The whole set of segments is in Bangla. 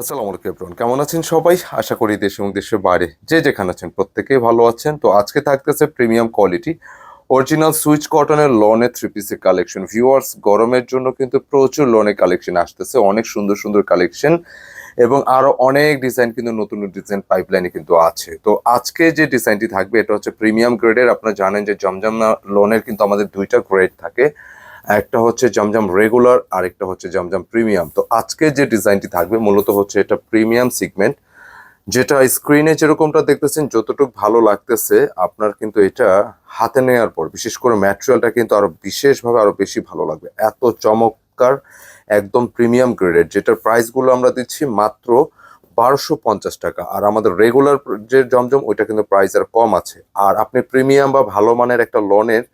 আসসালামু আলাইকুম এভরিওয়ান কেমন আছেন সবাই? আশা করি দেশ এবং দেশের বাইরে যে যেখানে আছেন প্রত্যেকেই ভালো আছেন। তো আজকে থাকতেছে প্রিমিয়াম কোয়ালিটি অরিজিনাল সুইচ কটনের লনের থ্রি পিসের কালেকশন ভিউয়ার্স গরমের জন্য কিন্তু প্রচুর লনের কালেকশন আসতেছে। অনেক সুন্দর সুন্দর কালেকশন এবং আরও অনেক ডিজাইন কিন্তু নতুন ডিজাইন পাইপলাইনে কিন্তু আছে। তো আজকে যে ডিজাইনটি থাকবে, এটা হচ্ছে প্রিমিয়াম গ্রেডের আপনারা জানেন যে জমজম লোনের কিন্তু আমাদের দুইটা গ্রেড থাকে। একটা হচ্ছে জমজম রেগুলার আর একটা হচ্ছে জমজম প্রিমিয়াম তো আজকে যে ডিজাইনটি থাকবে, মূলত হচ্ছে এটা প্রিমিয়াম সিগমেন্ট যেটা স্ক্রিনে যেরকমটা দেখতেছেন, যতটুকু ভালো লাগতেছে, আপনার কিন্তু এটা হাতে নেওয়ার পর, বিশেষ করে ম্যাটেরিয়ালটা কিন্তু আরও বিশেষভাবে আরও বেশি ভালো লাগবে। এত চমৎকার, একদম প্রিমিয়াম গ্রেডের যেটার প্রাইসগুলো আমরা দিচ্ছি মাত্র বারোশো পঞ্চাশ টাকা। আর আমাদের রেগুলার যে জমজম, ওইটা কিন্তু প্রাইস আর কম আছে। আর আপনি প্রিমিয়াম বা ভালো মানের একটা লোনের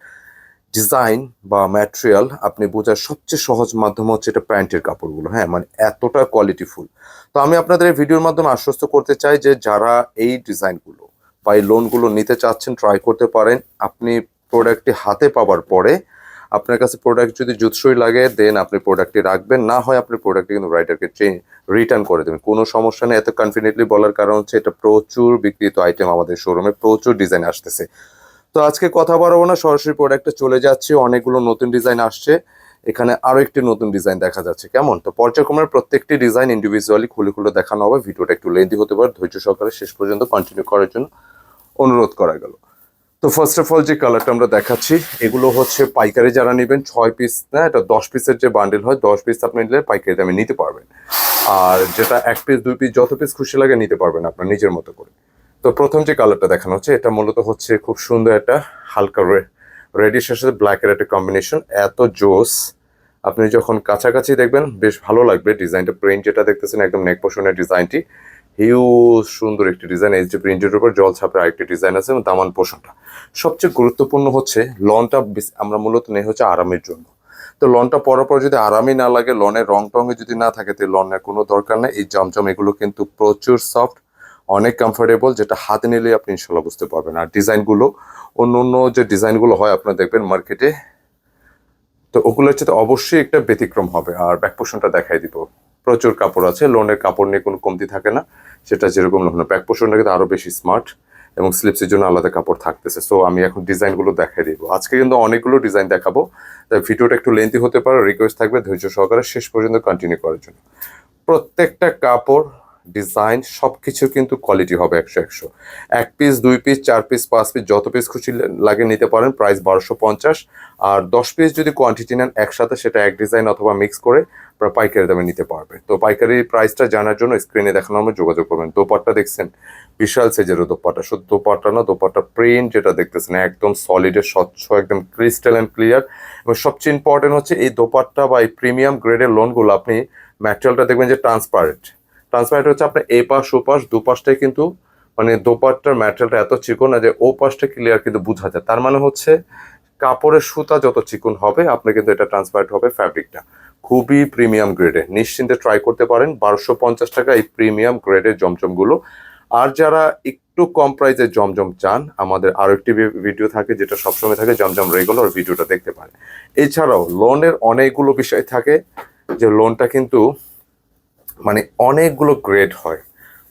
ডিজাইন বা ম্যাটেরিয়াল আপনি বোঝার সবচেয়ে সহজ মাধ্যম হচ্ছে এটা প্যান্টের কাপড়গুলো হ্যাঁ মানে এতটা কোয়ালিটিফুল তো আমি আপনাদের এই ভিডিওর মাধ্যমে আশ্বস্ত করতে চাই যে যারা এই ডিজাইনগুলো বা এই লোনগুলো নিতে চাচ্ছেন ট্রাই করতে পারেন, আপনি প্রোডাক্টটি হাতে পাওয়ার পরে আপনার কাছে প্রোডাক্ট যদি জুৎসই লাগে দেন আপনি প্রোডাক্টটি রাখবেন, না হয় আপনি প্রোডাক্টটি কিন্তু রাইটারকে চেঞ্জ রিটার্ন করে দেবেন। কোনো সমস্যা নেই, এত কনফিডেন্টলি বলার কারণ হচ্ছে এটা প্রচুর বিক্রিত আইটেম আমাদের শোরুমে প্রচুর ডিজাইন আসতেছে। তো আজকে কথা বাড়াবো না, সরাসরি প্রোডাক্টে চলে যাচ্ছি, অনেকগুলো নতুন ডিজাইন আসছে। এখানে আরও একটি নতুন ডিজাইন দেখা যাচ্ছে, কেমন? তো পর্যায়ক্রমের প্রত্যেকটি ডিজাইন ইন্ডিভিজুয়ালি খুলে খুলে দেখানো হবে, ভিডিওটা একটু লেন্দি হতে পারে, ধৈর্য সহকারে শেষ পর্যন্ত কন্টিনিউ করার জন্য অনুরোধ করা গেল। তো ফার্স্ট অফ অল যে কালারটা আমরা দেখাচ্ছি, এগুলো হচ্ছে পাইকারি যারা নেবেন, ছয় পিস না, এটা দশ পিসের যে বান্ডেল হয়, দশ পিস আপনি নিলে পাইকারি দামে নিতে পারবেন। আর যেটা এক পিস দুই পিস যত পিস খুশি লাগে নিতে পারবেন আপনার নিজের মতো করে। তো প্রথম যে কালারটা দেখানো হচ্ছে, এটা মূলত হচ্ছে খুব সুন্দর একটা হালকা রেডিশের সাথে ব্ল্যাকের একটা কম্বিনেশন এত জোস। আপনি যখন কাছাকাছি দেখবেন, বেশ ভালো লাগবে ডিজাইনটা। প্রিন্ট যেটা দেখতেছেন, একদম নেক পোষণের ডিজাইনটি। হিউজ সুন্দর একটি ডিজাইন এই যে প্রিন্টের উপর জল ছাপের আরেকটি ডিজাইন আছে এবং দামান পোষণটা সবচেয়ে গুরুত্বপূর্ণ হচ্ছে লনটা আমরা মূলত নেই হচ্ছে আরামের জন্য। তো লনটা পরার পর যদি আরামই না লাগে লনের রং টঙে যদি না থাকে তো লনের কোনো দরকার নেই। এই জমজম এগুলো কিন্তু প্রচুর সফট অনেক কমফোর্টেবল যেটা হাতে নিলে আপনি ইনশাল্লাহ বুঝতে পারবেন। আর ডিজাইনগুলো, অন্য অন্য যে ডিজাইনগুলো হয়, আপনারা দেখবেন মার্কেটে তো ওগুলো হচ্ছে তো অবশ্যই একটা ব্যতিক্রম হবে। আর ব্যাক পোষণটা দেখাই দিব। প্রচুর কাপড় আছে লোনের কাপড় নিয়ে কোনো কমতি থাকে না। সেটা যেরকম লোন ব্যাক পোষণটা কিন্তু আরও বেশি স্মার্ট এবং স্লিপসের জন্য আলাদা কাপড় থাকতেছে। সো আমি এখন ডিজাইনগুলো দেখাই দিব। আজকে কিন্তু অনেকগুলো ডিজাইন দেখাবো। তাই ভিডিওটা একটু লেন্থি হতে পারে রিকোয়েস্ট থাকবে ধৈর্য সহকারে শেষ পর্যন্ত কন্টিনিউ করার জন্য। প্রত্যেকটা কাপড় ডিজাইন সব কিছু কিন্তু কোয়ালিটি হবে একশো একশো। এক পিস দুই পিস চার পিস পাঁচ পিস যত পিস খুশি লাগে নিতে পারেন প্রাইস বারোশো পঞ্চাশ। আর দশ পিস যদি কোয়ান্টিটি নেন একসাথে, সেটা এক ডিজাইন অথবা মিক্স করে পাইকারি দামে নিতে পারবে তো পাইকারি প্রাইসটা জানার জন্য স্ক্রিনে দেখানোর মধ্যে যোগাযোগ করবেন। দোপাট্টা দেখছেন? বিশাল সাইজের দোপাট্টা। শুধু দোপাট্টা না, দোপাট্টা প্রিন্ট যেটা দেখতেছেন, একদম সলিডের স্বচ্ছ, একদম ক্রিস্টাল অ্যান্ড ক্লিয়ার এবং সবচেয়ে ইম্পর্টেন্ট হচ্ছে এই দোপাট্টা বা এই প্রিমিয়াম গ্রেডের লোনগুলো আপনি ম্যাটেরিয়ালটা দেখবেন যে ট্রান্সপারেন্ট ট্রান্সপারেন্ট হচ্ছে আপনার এ পাশ, ও পাশ, দু পাশটাই কিন্তু মানে দোপাট্টার ম্যাটেরিয়ালটা এত চিকন না যে ও পাশটা ক্লিয়ার কিন্তু বোঝা যায়। তার মানে হচ্ছে কাপড়ের সুতা যত চিকন হবে, আপনার কিন্তু এটা ট্রান্সপারেন্ট হবে ফ্যাব্রিকটা খুবই প্রিমিয়াম গ্রেডে নিশ্চিন্তে ট্রাই করতে পারেন। বারোশো পঞ্চাশ টাকা এই প্রিমিয়াম গ্রেডের জমজমগুলো। আর যারা একটু কম প্রাইসের জমজম চান, আমাদের আরও একটি ভিডিও থাকে যেটা সবসময় থাকে, জমজম রেগুলার ভিডিওটা দেখতে পারেন। এছাড়াও লোনের অনেকগুলো বিষয় থাকে, যে লোনটা কিন্তু মানে অনেকগুলো গ্রেড হয়।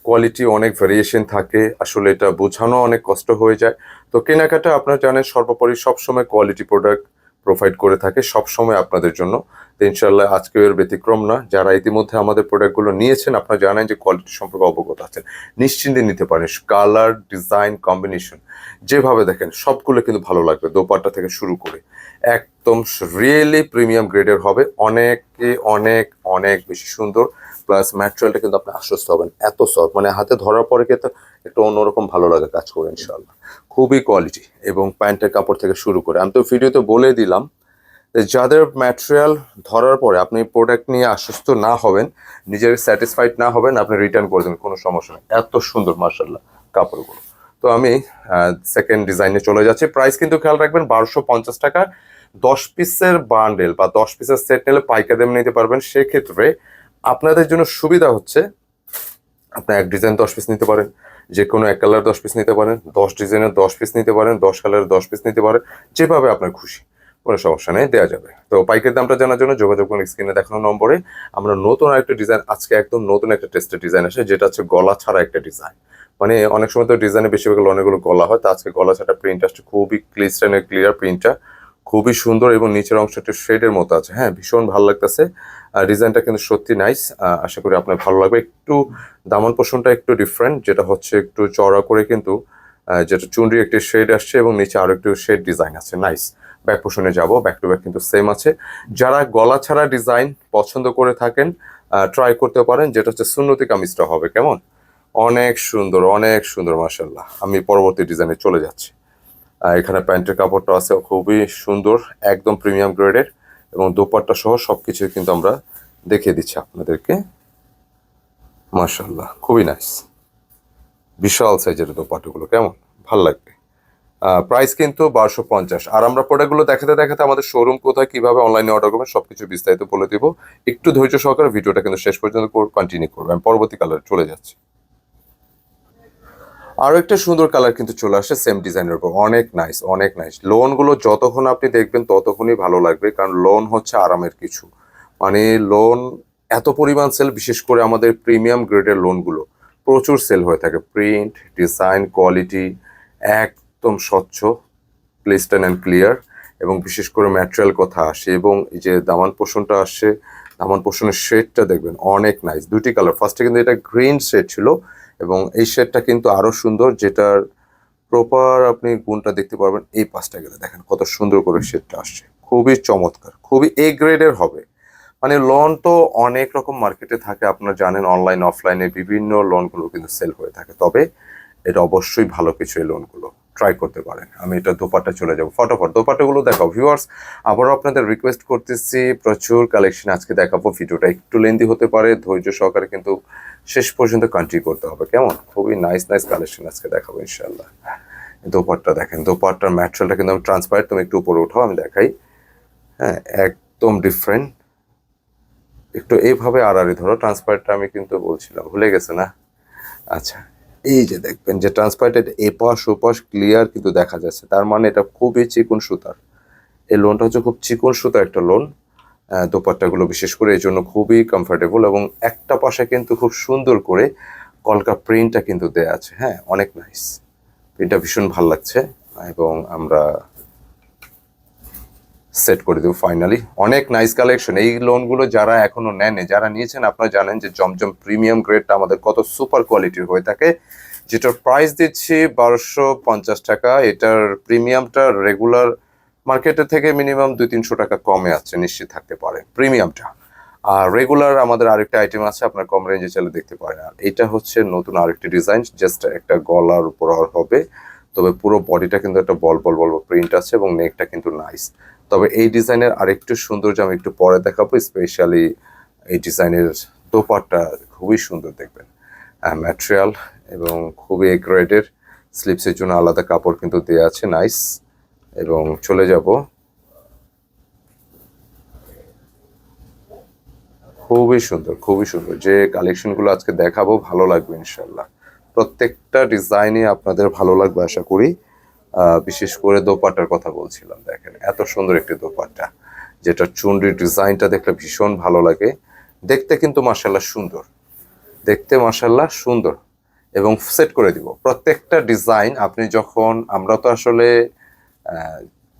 কোয়ালিটি অনেক ভেরিয়েশন থাকে, আসলে এটা বোঝানো অনেক কষ্ট হয়ে যায়। তো কেনাকাটা আপনারা জানেন, সর্বোপরি সবসময় কোয়ালিটি প্রোডাক্ট প্রোভাইড করে থাকে, সবসময় আপনাদের জন্য। তো ইনশাল্লাহ আজকে এর ব্যতিক্রম না। যারা ইতিমধ্যে আমাদের প্রোডাক্টগুলো নিয়েছেন, আপনারা জানেন যে কোয়ালিটি সম্পর্কে অবগত আছেন। নিশ্চিন্তে নিতে পারেন। কালার ডিজাইন কম্বিনেশন যেভাবে দেখেন, সবগুলো কিন্তু ভালো লাগবে, দোপাট্টা থেকে শুরু করে। একদম রিয়েলি প্রিমিয়াম গ্রেডের হবে। অনেকে অনেক অনেক বেশি সুন্দর। প্লাস ম্যাটেরিয়ালটা কিন্তু আপনি আশ্বস্ত হবেন। এত সফট মানে হাতে ধরার পরে কিন্তু একটু অন্যরকম ভালো লাগে কাজ করে ইনশাল্লাহ খুবই কোয়ালিটি এবং প্যান্টের কাপড় থেকে শুরু করে। আমি তো ভিডিওতে বলে দিলাম যাদের ম্যাটেরিয়াল ধরার পরে আপনি প্রোডাক্ট নিয়ে আশ্বস্ত না হবেন, নিজের স্যাটিসফাইড না হবেন, আপনি রিটার্ন করে দেবেন। কোনো সমস্যা নেই। এত সুন্দর মার্শাল্লাহ কাপড়গুলো। তো আমি সেকেন্ড ডিজাইনে চলে যাচ্ছি। প্রাইস কিন্তু খেয়াল রাখবেন, বারোশো পঞ্চাশ টাকা। দশ পিসের বান্ডেল বা দশ পিসের সেট নিলে পাইকার দামে নিতে পারবেন। সেক্ষেত্রে আপনাদের জন্য সুবিধা হচ্ছে, আপনি এক ডিজাইন দশ পিস নিতে পারেন যে কোনো এক কালার দশ পিস নিতে পারেন, দশ ডিজাইনের দশ পিস নিতে পারেন, দশ কালারের দশ পিস নিতে পারেন, যেভাবে আপনার খুশি, কোনো সমস্যা নেই দেওয়া যাবে। তো পাইকারি দামটা জানার জন্য যোগাযোগ করুন স্ক্রিনে দেখানো নম্বরে। আমরা নতুন আরেকটা ডিজাইন আজকে একদম নতুন একটা টেস্টের ডিজাইন আসে, যেটা হচ্ছে গলা ছাড়া একটা ডিজাইন মানে অনেক সময় তো ডিজাইনে বেশিরভাগ অনেকগুলো গলা হয়, তো আজকে গলা ছাড়া প্রিন্ট আসছে, খুবই ক্লিস্টানের ক্লিয়ার প্রিন্টটা খুবই সুন্দর এবং নিচের অংশটা শেডের মতো আছে। হ্যাঁ ভীষণ ভালো লাগতেছে। ডিজাইনটা কিন্তু সত্যি নাইস আশা করি আপনার ভালো লাগবে। একটু দামান পোষণটা একটু ডিফারেন্ট যেটা হচ্ছে একটু চড়া করে কিন্তু যেটা চুনরি একটি শেড আসছে এবং নিচে আরও একটু শেড ডিজাইন আছে। নাইস ব্যাক পোষণে যাব ব্যাক টু ব্যাক কিন্তু সেম আছে। যারা গলা ছাড়া ডিজাইন পছন্দ করে থাকেন ট্রাই করতে পারেন, যেটা হচ্ছে সুন্নতি কামিজটা হবে। কেমন? অনেক সুন্দর অনেক সুন্দর মার্শাল্লাহ আমি পরবর্তী ডিজাইনে চলে যাচ্ছি। আহ, এখানে প্যান্টের কাপড়টা আছে খুবই সুন্দর একদম প্রিমিয়াম গ্রেডের এবং দোপাট্টা সহ সবকিছু কিন্তু আমরা দেখিয়ে দিচ্ছি আপনাদেরকে। মার্শাল্লাহ খুবই নাইস বিশাল সাইজের দোপাট্টাগুলো কেমন? ভালো লাগবে। প্রাইস কিন্তু বারোশো পঞ্চাশ। আর আমরা প্রোডাক্টগুলো দেখাতে দেখাতে আমাদের শোরুম কোথায় কীভাবে অনলাইনে অর্ডার করবেন সব কিছু বিস্তারিত বলে দিব। একটু ধৈর্য সহকারে ভিডিওটা কিন্তু শেষ পর্যন্ত কন্টিনিউ করব আমি পরবর্তী কালার চলে যাচ্ছি। আরও একটা সুন্দর কালার কিন্তু চলে আসে সেম ডিজাইনের উপর। অনেক নাইস অনেক নাইস লোনগুলো যতক্ষণ আপনি দেখবেন, ততক্ষণই ভালো লাগবে, কারণ লোন হচ্ছে আরামের কিছু। মানে লোন এত পরিমাণ সেল বিশেষ করে আমাদের প্রিমিয়াম গ্রেডের লোনগুলো প্রচুর সেল হয়ে থাকে। প্রিন্ট ডিজাইন কোয়ালিটি একদম স্বচ্ছ প্লেস্টান অ্যান্ড ক্লিয়ার এবং বিশেষ করে ম্যাটেরিয়াল কথা আসে, এবং এই যে দামান পোষণটা আসছে দামান পোষণের শেডটা দেখবেন, অনেক নাইস দুটি কালার ফার্স্টে কিন্তু এটা গ্রিন শেড ছিল এবং এই শেডটা কিন্তু আরও সুন্দর, যেটার প্রপার আপনি গুণটা দেখতে পারবেন এই পাঁচটা গেলে। দেখেন কত সুন্দর করে শেডটা আসছে। খুবই চমৎকার, খুবই এ গ্রেডের হবে। মানে লোন তো অনেক রকম মার্কেটে থাকে, আপনারা জানেন অনলাইন অফলাইনে বিভিন্ন লোনগুলো কিন্তু সেল হয়ে থাকে। তবে এটা অবশ্যই ভালো কিছু এই লোনগুলো ট্রাই করতে পারেন। আমি এটা দোপাট্টা চলে যাব। ফটোফট দোপাট্টাগুলো দেখাও ভিউয়ার্স আবারও আপনাদের রিকোয়েস্ট করতেছি, প্রচুর কালেকশন আজকে দেখাবো। ভিডিওটা একটু লেন্দি হতে পারে, ধৈর্য সহকারে কিন্তু শেষ পর্যন্ত কন্টিনিউ করতে হবে। কেমন? খুবই নাইস নাইস কালেকশন আজকে দেখাবো ইনশাল্লাহ দোপাট্টা দেখেন, দোপাট্টার ম্যাটেরিয়ালটা কিন্তু আমি ট্রান্সপারেন্ট তুমি একটু উপরে উঠাও, আমি দেখাই। হ্যাঁ একদম ডিফারেন্ট একটু এইভাবে আড়াআড়ি ধরো ট্রান্সপারেন্টটা আমি কিন্তু বলছিলাম। ভুলে গেছে না? আচ্ছা। এই যে দেখবেন যে ট্রান্সপারেন্টের এপাশ ওপাশ ক্লিয়ার কিন্তু দেখা যাচ্ছে। তার মানে এটা খুবই চিকন সুতার। এই লোনটা হচ্ছে খুব চিকন সুতার একটা লোন দোপাট্টাগুলো বিশেষ করে এই জন্য খুবই কমফর্টেবল এবং একটা পাশে কিন্তু খুব সুন্দর করে কলকা প্রিন্টটা কিন্তু দেয়া আছে। হ্যাঁ অনেক নাইস প্রিন্টটা ভীষণ ভালো লাগছে। এবং আমরা সেট করে দেবো ফাইনালি অনেক নাইস কালেকশন এই লোনগুলো যারা এখনও নেন যারা নিয়েছেন, আপনারা জানেন যে জমজম প্রিমিয়াম গ্রেডটা আমাদের কত সুপার কোয়ালিটির হয়ে থাকে। যেটার প্রাইস দিচ্ছি বারোশো পঞ্চাশ টাকা। এটার প্রিমিয়ামটা রেগুলার মার্কেটের থেকে মিনিমাম দুই তিনশো টাকা কমে আছে, নিশ্চিত থাকতে পারে। প্রিমিয়ামটা আর রেগুলার আমাদের আরেকটা আইটেম আছে, আপনার কম রেঞ্জে চলে দেখতে পারেন। আর এটা হচ্ছে নতুন আরেকটি ডিজাইন জাস্ট একটা গলার উপর হবে। তবে পুরো বডিটা কিন্তু একটা বল বল বল প্রিন্ট আছে এবং নেকটা কিন্তু নাইস তবে এই ডিজাইনের আরেকটু সৌন্দর্য আমি একটু পরে দেখাবো স্পেশালি এই ডিজাইনের দোপাট্টা খুবই সুন্দর দেখবেন। ম্যাটেরিয়াল এবং খুবই গ্রেডের স্লিপসের জন্য আলাদা কাপড় কিন্তু দেওয়া আছে নাইস এবং চলে যাব। খুবই সুন্দর খুবই সুন্দর। যে কালেকশনগুলো আজকে দেখাবো, ভালো লাগবে ইনশাল্লাহ প্রত্যেকটা ডিজাইনে আপনাদের ভালো লাগবে, আশা করি। বিশেষ করে দোপাট্টার কথা বলছিলাম, দেখেন, এত সুন্দর একটি দোপাট্টা, যেটা চুনরির ডিজাইনটা দেখলে ভীষণ ভালো লাগে। দেখতে কিন্তু মার্শাল্লাহ সুন্দর, দেখতে মার্শাল্লাহ সুন্দর। এবং সেট করে দিব, প্রত্যেকটা ডিজাইন আপনি যখন, আমরা তো আসলে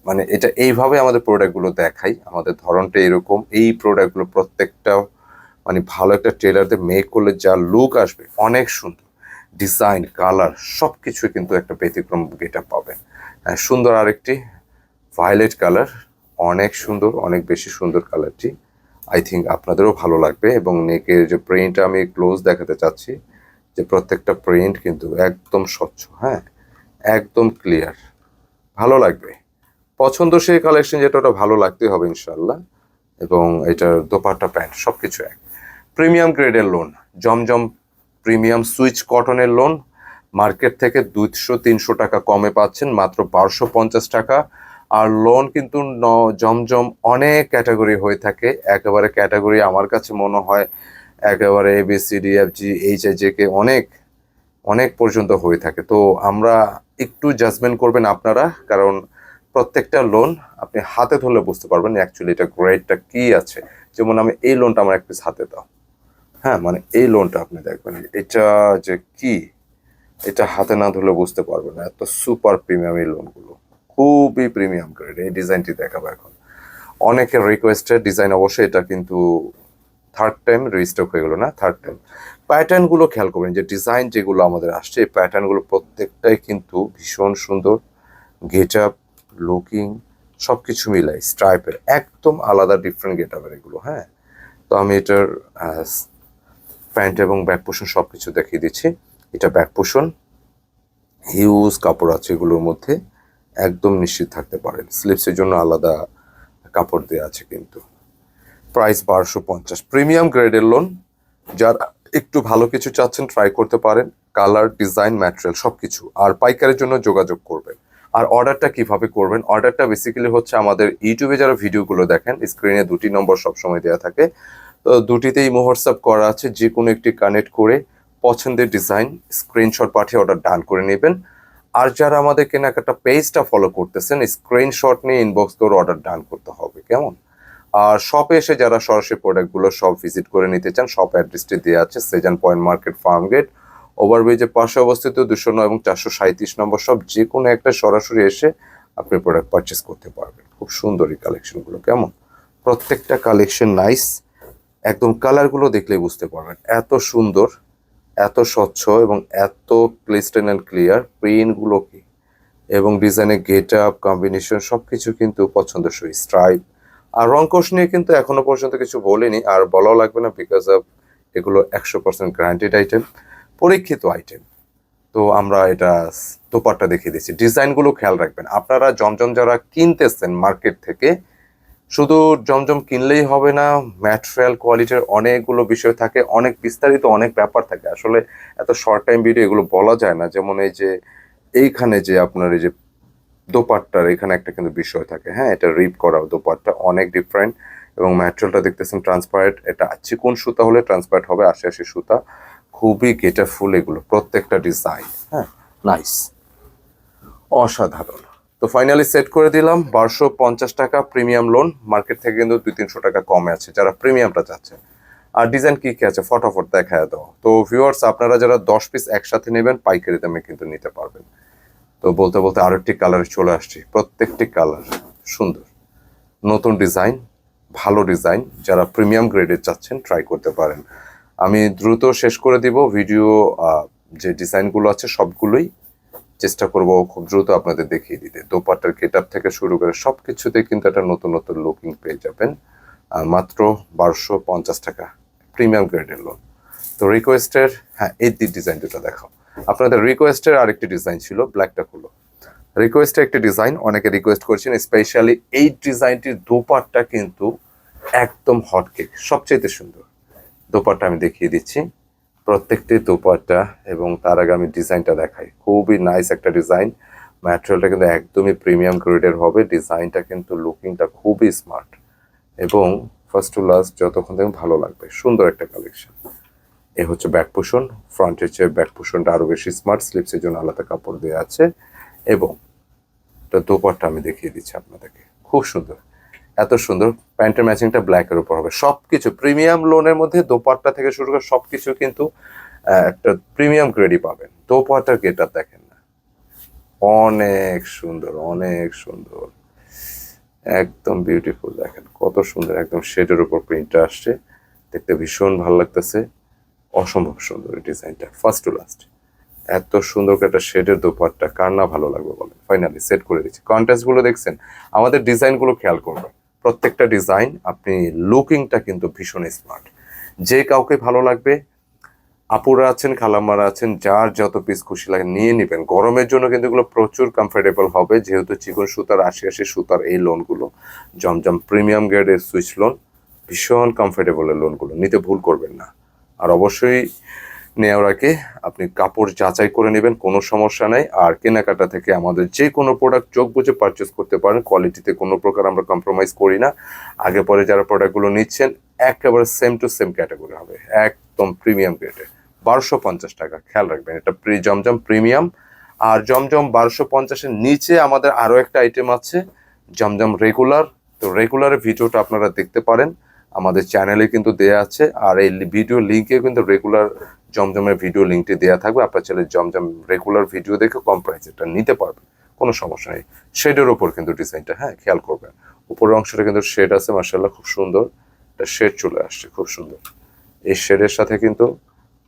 মানে এটা এইভাবে আমাদের প্রোডাক্টগুলো দেখাই, আমাদের ধরনটা এরকম, এই প্রোডাক্টগুলো প্রত্যেকটা মানে ভালো একটা ট্রেলারতে মেক করলে যা লুক আসবে, অনেক সুন্দর। ডিজাইন কালার সব কিছুই কিন্তু একটা ব্যতিক্রম গেটা পাবেন। আহ, সুন্দর আরেকটি ভায়োলেট কালার অনেক সুন্দর অনেক বেশি সুন্দর কালারটি আই থিঙ্ক আপনাদেরও ভালো লাগবে এবং নেকের যে প্রিন্ট আমি ক্লোজ দেখাতে চাচ্ছি যে প্রত্যেকটা প্রিন্ট কিন্তু একদম স্বচ্ছ হ্যাঁ একদম ক্লিয়ার ভালো লাগবে। পছন্দ সেই কালেকশন যেটা ওটা ভালো লাগতে হবে ইনশাল্লাহ এবং এটার দোপাট্টা প্যান্ট সব কিছু এক। প্রিমিয়াম গ্রেডের লোন জমজম প্রিমিয়াম সুইচ কটনের লোন মার্কেট থেকে দুইশো, তিনশো টাকা কমে পাচ্ছেন, মাত্র বারোশো পঞ্চাশ টাকা। আর লোন কিন্তু জমজম অনেক ক্যাটাগরি হয়ে থাকে। একেবারে ক্যাটাগরি আমার কাছে মনে হয় একেবারে A B C D F G H I J K অনেক অনেক পর্যন্ত হয়ে থাকে। তো আমরা একটু জাজমেন্ট করবেন আপনারা, কারণ প্রত্যেকটা লোন আপনি হাতে ধরলে বুঝতে পারবেন অ্যাকচুয়ালি এটা গ্রেডটা কী আছে। যেমন আমি এই লোনটা আমার এক পিস হাতে দাও। হ্যাঁ মানে এই লোনটা আপনি দেখবেন। এটা যে কি, এটা হাতে না ধরলে বুঝতে পারবেন না। এত সুপার প্রিমিয়াম এই লোনগুলো খুবই প্রিমিয়াম গ্রেড এই ডিজাইনটি দেখাবো এখন। অনেকের রিকোয়েস্টেড ডিজাইন অবশ্যই এটা কিন্তু থার্ড টাইম রিস্টক হয়ে গেলো না? থার্ড টাইম প্যাটার্নগুলো খেয়াল করবেন, যে ডিজাইন যেগুলো আমাদের আসছে, এই প্যাটার্নগুলো প্রত্যেকটাই কিন্তু ভীষণ সুন্দর। গেট আপ লুকিং সব কিছু মিলাই স্ট্রাইপের একদম আলাদা ডিফারেন্ট গেট আপের এগুলো হ্যাঁ? তো আমি এটার প্যান্ট এবং ব্যাক পোষণ সব কিছু দেখিয়ে দিচ্ছি। এটা ব্যাক পোষণ, হিউজ কাপড় আছে এগুলোর মধ্যে, একদম নিশ্চিত থাকতে পারেন। স্লিপসের জন্য আলাদা কাপড় দেওয়া আছে কিন্তু। প্রাইস বারোশো পঞ্চাশ। প্রিমিয়াম গ্রেডের লোন যারা একটু ভালো কিছু চাচ্ছেন ট্রাই করতে পারেন। কালার ডিজাইন ম্যাটেরিয়াল সব কিছু আর পাইকারের জন্য যোগাযোগ করবেন। আর অর্ডারটা কীভাবে করবেন? অর্ডারটা বেসিক্যালি হচ্ছে আমাদের ইউটিউবে যারা ভিডিওগুলো দেখেন স্ক্রিনে দুটি নম্বর সবসময় দেওয়া থাকে। দুটিতেই হোয়াটসঅ্যাপ করা আছে। যে কোনো একটি কানেক্ট করে পছন্দের ডিজাইন স্ক্রিনশট পাঠিয়ে অর্ডার ডান করে নেবেন। আর যারা আমাদের কেনাকাটা পেজটা ফলো করতেছেন স্ক্রিনশট নিয়ে ইনবক্স করে অর্ডার ডান করতে হবে, কেমন? আর শপে এসে যারা সরাসরি প্রোডাক্টগুলো সব ভিজিট করে নিতে চান শপ অ্যাড্রেসটি দেওয়া আছে Sejan point market farm gate ওভারব্রিজের পাশে অবস্থিত দুশো নয় এবং চারশো সাঁত্রিশ নম্বর সব যে কোনো একটা সরাসরি এসে আপনি প্রোডাক্ট পারচেস করতে পারবেন। খুব সুন্দর এই কালেকশনগুলো কেমন? প্রত্যেকটা কালেকশন নাইস একদম কালারগুলো দেখলেই বুঝতে পারবেন। এত সুন্দর, এত স্বচ্ছ এবং এত ক্লিস্টেন অ্যান্ড ক্লিয়ার প্রিন্টগুলো কি? এবং ডিজাইনের গেট আপ কম্বিনেশন সব কিছু কিন্তু পছন্দসই স্ট্রাইপ আর রংকোশ নিয়ে কিন্তু এখনও পর্যন্ত কিছু বলিনি, আর বলাও লাগবে না বিকজ অফ এগুলো একশো পার্সেন্ট গ্যারান্টেড আইটেম পরীক্ষিত আইটেম তো আমরা এটা দোপারটা দেখিয়ে দিচ্ছি। ডিজাইনগুলো খেয়াল রাখবেন। আপনারা জমজম যারা কিনতেছেন মার্কেট থেকে শুধু জমজম কিনলেই হবে না ম্যাটেরিয়াল কোয়ালিটির অনেকগুলো বিষয় থাকে, অনেক বিস্তারিত অনেক ব্যাপার থাকে। আসলে এত শর্ট টাইম ভিডিও এগুলো বলা যায় না। যেমন এই যে, এইখানে যে আপনার এই যে দোপাট্টার এখানে একটা কিন্তু বিষয় থাকে। হ্যাঁ এটা রিপ করা দোপাট্টা অনেক ডিফারেন্ট এবং ম্যাটেরিয়ালটা দেখতেছেন ট্রান্সপারেন্ট এটা চিকুন সুতা হলে ট্রান্সপারেন্ট হবে? আশি আশি সুতা। খুবই গেটারফুল এগুলো, প্রত্যেকটা ডিজাইন হ্যাঁ নাইস অসাধারণ। তো ফাইনালি সেট করে দিলাম। বারোশো পঞ্চাশ টাকা প্রিমিয়াম লোন মার্কেট থেকে কিন্তু দুই তিনশো টাকা কমে আছে, যারা প্রিমিয়ামটা চাচ্ছে। আর ডিজাইন কী কী আছে? ফটাফট দেখায় দাও। তো ভিউয়ার্স আপনারা যারা দশ পিস একসাথে নেবেন, পাইকারি দামে কিন্তু নিতে পারবেন। তো বলতে বলতে আরেকটি কালারে চলে আসছি। প্রত্যেকটি কালার সুন্দর। নতুন ডিজাইন ভালো ডিজাইন যারা প্রিমিয়াম গ্রেডের চাচ্ছেন ট্রাই করতে পারেন। আমি দ্রুত শেষ করে দিব। ভিডিও যে ডিজাইনগুলো আছে, সবগুলোই চেষ্টা করব খুব দ্রুত আপনাদের দেখিয়ে দিতে। দোপাট্টার গেট থেকে শুরু করে সব কিছুতে কিন্তু একটা নতুন নতুন লুকিং পেয়ে যাবেন। মাত্র বারোশো পঞ্চাশ টাকা প্রিমিয়াম গ্রেডের লোন তো রিকোয়েস্টের হ্যাঁ এই ডিজাইন দুটো দেখাও আপনাদের রিকোয়েস্টের আরেকটি ডিজাইন ছিল ব্ল্যাকটা খুলো। রিকোয়েস্টের একটি ডিজাইন অনেকে রিকোয়েস্ট করছেন স্পেশালি এই ডিজাইনটির দোপাট্টা কিন্তু একদম হট কেক সবচেয়ে সুন্দর। দোপাট্টা আমি দেখিয়ে দিচ্ছি। প্রত্যেকটি দোপাট্টা এবং তার আগে আমি ডিজাইনটা দেখাই। খুবই নাইস একটা ডিজাইন ম্যাটেরিয়ালটা কিন্তু একদমই প্রিমিয়াম গ্রেডের হবে। ডিজাইনটা কিন্তু লুকিংটা খুবই স্মার্ট এবং ফার্স্ট টু লাস্ট যতক্ষণ দেখুন ভালো লাগবে, সুন্দর একটা কালেকশন এ হচ্ছে ব্যাক পোষণ ফ্রন্টের চেয়ে ব্যাক পোষণটা আরও বেশি স্মার্ট স্লিপসের জন্য আলাদা কাপড় দেওয়া আছে। এবং এটা দোপাট্টা আমি দেখিয়ে দিচ্ছি আপনাদেরকে। খুব সুন্দর। এত সুন্দর প্যান্টের ম্যাচিংটা ব্ল্যাকের উপর হবে। সব কিছু প্রিমিয়াম লোনের মধ্যে দোপাট্টা থেকে শুরু করে সব কিছু কিন্তু একটা প্রিমিয়াম গ্রেডই পাবেন। দোপাট্টার গেটার দেখেন না। অনেক সুন্দর অনেক সুন্দর। একদম বিউটিফুল দেখেন কত সুন্দর একদম শেডের উপর প্রিন্টটা আসছে। দেখতে ভীষণ ভালো লাগতেছে। অসম্ভব সুন্দর এই ডিজাইনটা ফার্স্ট টু লাস্ট এত সুন্দর একটা শেডের দোপাট্টা, কার না ভালো লাগবে বলেন? ফাইনালি সেট করে দিচ্ছি। কন্ট্রাস্টগুলো দেখছেন? আমাদের ডিজাইনগুলো খেয়াল করবেন। প্রত্যেকটা ডিজাইন আপনি লুকিংটা কিন্তু ভীষণ স্মার্ট। যে কাউকে ভালো লাগবে, আপুরা আছেন, খালাম্মারা আছেন, যার যত পিস খুশি লাগে নিয়ে নেবেন। গরমের জন্য কিন্তু এগুলো প্রচুর কমফোর্টেবল হবে, যেহেতু চিকন সুতার, আশি আশি সুতার এই লোনগুলো জমজম প্রিমিয়াম গ্রেডের সুইচ লোন ভীষণ কমফোর্টেবলের লোনগুলো নিতে ভুল করবেন না। আর অবশ্যই নেওয়ার আগে আপনি কাপড় যাচাই করে নেবেন, কোনো সমস্যা নেই। আর কেনাকাটা থেকে আমাদের যে কোনো প্রোডাক্ট চোখ বুঝে পারচেস করতে পারেন। কোয়ালিটিতে কোনো প্রকার আমরা কম্প্রোমাইজ করি না। আগে পরে যারা প্রোডাক্টগুলো নিচ্ছেন, একেবারে সেম টু সেম ক্যাটাগরি হবে। একদম প্রিমিয়াম গ্রেডের বারোশো পঞ্চাশ টাকা, খেয়াল রাখবেন, এটা প্রি জমজম প্রিমিয়াম আর জমজম বারোশো পঞ্চাশের নিচে আমাদের আরও একটা আইটেম আছে, জমজম রেগুলার তো রেগুলারের ভিডিওটা আপনারা দেখতে পারেন। আমাদের চ্যানেলে কিন্তু দেয়া আছে। আর এই ভিডিও লিঙ্কে কিন্তু রেগুলার জমজমের ভিডিও লিঙ্কটি দেওয়া থাকবে। আপনার ছেলে জমজম রেগুলার ভিডিও দেখে কম প্রাইসে এটা নিতে পারবেন কোনো সমস্যা নেই। শেডের ওপর কিন্তু ডিজাইনটা হ্যাঁ খেয়াল করবেন। উপরের অংশটা কিন্তু শেড আছে মার্শাল্লাহ খুব সুন্দর। একটা শেড চলে আসছে, খুব সুন্দর। এই শেডের সাথে কিন্তু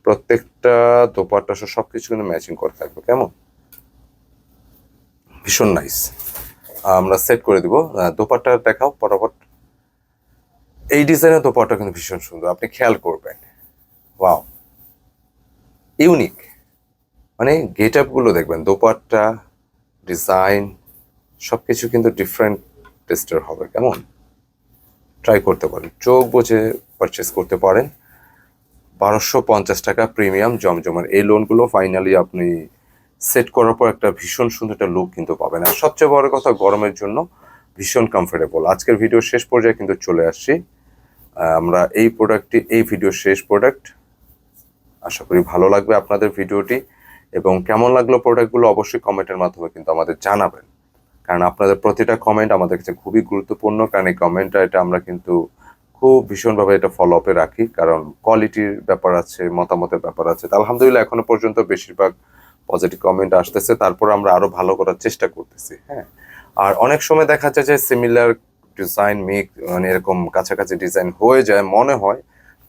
প্রত্যেকটা দোপাট্টা সব কিছু কিন্তু ম্যাচিং করে থাকবে। কেমন? ভীষণ নাইস আমরা সেট করে দিব। দোপাট্টা দেখাও পটাপট এই ডিজাইনের দোপাট্টা কিন্তু ভীষণ সুন্দর। আপনি খেয়াল করবেন। Wow unique. মানে গেট আপগুলো দেখবেন, দোপাট্টা, ডিজাইন সব কিছু কিন্তু ডিফারেন্ট টেস্টের হবে, কেমন? ট্রাই করতে পারেন। চোখ বুঝে পারচেস করতে পারেন। বারোশো পঞ্চাশ টাকা প্রিমিয়াম জমজমার। এই লোনগুলো ফাইনালি আপনি সেট করার পর একটা ভীষণ সুন্দর একটা লুক কিন্তু পাবেন। আর সবচেয়ে বড় কথা, গরমের জন্য ভীষণ কমফোর্টেবল আজকের ভিডিও শেষ পর্যায়ে কিন্তু চলে আসছি। আমরা এই প্রোডাক্টটি এই ভিডিও শেষ প্রোডাক্ট আশা করি ভালো লাগবে আপনাদের ভিডিওটি এবং কেমন লাগল প্রোডাক্টগুলো অবশ্যই কমেন্টের মাধ্যমে কিন্তু আমাদের জানাবেন। কারণ আপনাদের প্রতিটা কমেন্ট আমাদের কাছে খুবই গুরুত্বপূর্ণ, কারণ এই কমেন্টটা এটা আমরা কিন্তু খুব ভীষণভাবে এটা ফলো আপে রাখি। কারণ কোয়ালিটির ব্যাপার আছে, মতামতের ব্যাপার আছে। আলহামদুলিল্লাহ এখনও পর্যন্ত বেশিরভাগ পজিটিভ কমেন্ট আসতেছে। তারপর আমরা আরও ভালো করার চেষ্টা করতেছি হ্যাঁ। আর অনেক সময় দেখা যায় যে সিমিলার ডিজাইন মেক মানে এরকম কাছাকাছি ডিজাইন হয়ে যায়, মনে হয়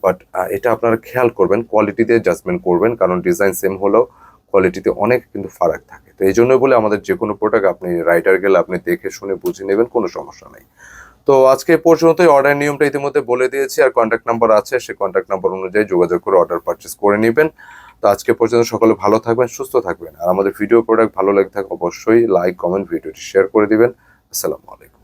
বাট এটা আপনারা খেয়াল করবেন কোয়ালিটিতে জাজমেন্ট করবেন, কারণ ডিজাইন সেম হলেও কোয়ালিটিতে অনেক কিন্তু ফারাক থাকে। তো এই জন্য বলে আমাদের যে কোনো প্রোডাক্ট আপনি রাইটার গেলে আপনি দেখে শুনে বুঝে নেবেন, কোনো সমস্যা নেই। তো আজকে পর্যন্তই অর্ডার নিয়মটা ইতিমধ্যে বলে দিয়েছি, আর কন্ট্যাক্ট নাম্বার আছে, সেই কন্ট্যাক্ট নাম্বার অনুযায়ী যোগাযোগ করে অর্ডার পারচেস করে নেবেন। তো আজকে পর্যন্ত সকলে ভালো থাকবেন, সুস্থ থাকবেন। আর আমাদের ভিডিও প্রোডাক্ট ভালো লেগে থাকে, অবশ্যই লাইক কমেন্ট ভিডিওটি শেয়ার করে দিবেন। আসসালামু আলাইকুম।